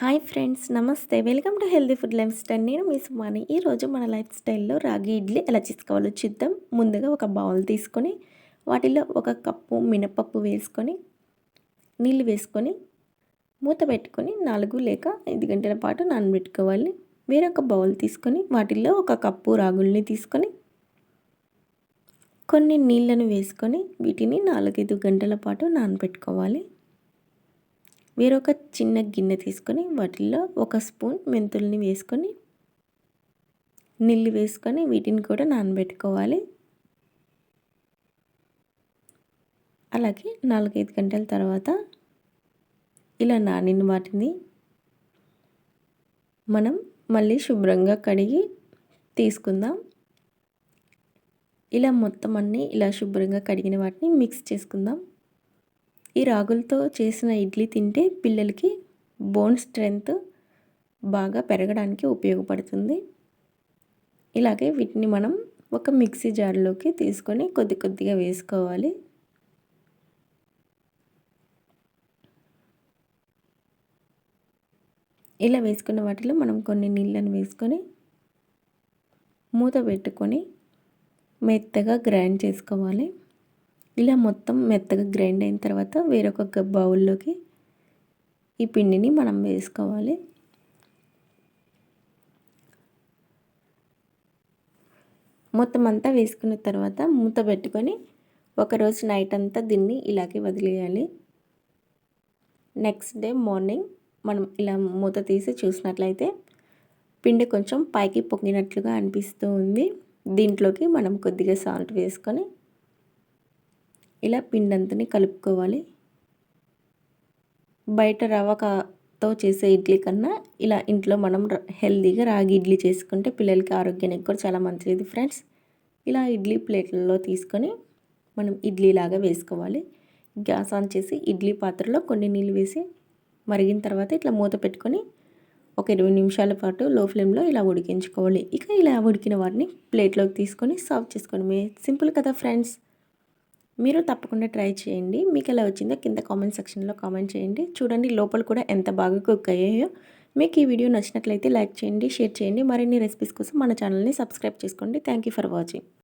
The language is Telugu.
హాయ్ ఫ్రెండ్స్ నమస్తే. Welcome to healthy food lifestyle. నేను మీ సుమాని. ఈరోజు మన లైఫ్ స్టైల్లో రాగి ఇడ్లీ ఎలా చేసుకోవాలో చూద్దాం. ముందుగా ఒక బౌల్ తీసుకొని వాటిలో ఒక కప్పు మినపప్పు వేసుకొని నీళ్ళు వేసుకొని మూత పెట్టుకొని నాలుగు లేక ఐదు గంటల పాటు నానబెట్టుకోవాలి. వేరొక బౌల్ తీసుకొని వాటిల్లో ఒక కప్పు రాగుల్ని తీసుకొని కొన్ని నీళ్ళను వేసుకొని వీటిని నాలుగైదు గంటల పాటు నానబెట్టుకోవాలి. వేరొక చిన్న గిన్నె తీసుకొని వాటిల్లో ఒక స్పూన్ మెంతుల్ని వేసుకొని నీళ్ళు వేసుకొని వీటిని కూడా నానబెట్టుకోవాలి. అలాగే నాలుగైదు గంటల తర్వాత ఇలా నానిన వాటిని మనం మళ్ళీ శుభ్రంగా కడిగి తీసుకుందాం. ఇలా మొత్తం అన్నీ ఇలా శుభ్రంగా కడిగిన వాటిని మిక్స్ చేసుకుందాం. ఈ రాగులతో చేసిన ఇడ్లీ తింటే పిల్లలకి బోన్ స్ట్రెంగ్త్ బాగా పెరగడానికి ఉపయోగపడుతుంది. ఇలాగే వీటిని మనం ఒక మిక్సీ జార్లోకి తీసుకొని కొద్ది కొద్దిగా వేసుకోవాలి. ఇలా వేసుకున్న వాటిలో మనం కొన్ని నీళ్ళను వేసుకొని మూత పెట్టుకొని మెత్తగా గ్రైండ్ చేసుకోవాలి. ఇలా మొత్తం మెత్తగా గ్రైండ్ అయిన తర్వాత వేరొక బౌల్లోకి ఈ పిండిని మనం వేసుకోవాలి. మొత్తం అంతా వేసుకున్న తర్వాత మూత పెట్టుకొని ఒకరోజు నైట్ అంతా దీన్ని ఇలాగే వదిలేయాలి. నెక్స్ట్ డే మార్నింగ్ మనం ఇలా మూత తీసి చూసినట్లయితే పిండి కొంచెం పైకి పొంగినట్లుగా అనిపిస్తూ ఉంది. దీంట్లోకి మనం కొద్దిగా సాల్ట్ వేసుకొని ఇలా పిండంతని కలుపుకోవాలి. బయట రవ్వతో చేసే ఇడ్లీ కన్నా ఇలా ఇంట్లో మనం హెల్తీగా రాగి ఇడ్లీ చేసుకుంటే పిల్లలకి ఆరోగ్యానికి కూడా చాలా మంచిది ఫ్రెండ్స్. ఇలా ఇడ్లీ ప్లేట్లలో తీసుకొని మనం ఇడ్లీ లాగా వేసుకోవాలి. గ్యాస్ ఆన్ చేసి ఇడ్లీ పాత్రలో కొన్ని నీళ్ళు వేసి మరిగిన తర్వాత ఇట్లా మూత పెట్టుకొని ఒక ఇరవై నిమిషాల పాటు లో ఫ్లేమ్లో ఇలా ఉడికించుకోవాలి. ఇక ఇలా ఉడికిన వాటిని ప్లేట్లోకి తీసుకొని సర్వ్ చేసుకోవడమే సింపుల్ కదా ఫ్రెండ్స్. మీరు తప్పకుండా ట్రై చేయండి. మీకు ఎలా వచ్చిందో కింద కామెంట్ సెక్షన్లో కామెంట్ చేయండి. చూడండి లోపల కూడా ఎంత బాగా కుక్ అయ్యాయో. మీకు ఈ వీడియో నచ్చినట్లయితే లైక్ చేయండి షేర్ చేయండి. మరిన్ని రెసిపీస్ కోసం మన ఛానల్ని సబ్స్క్రైబ్ చేసుకోండి. Thank for watching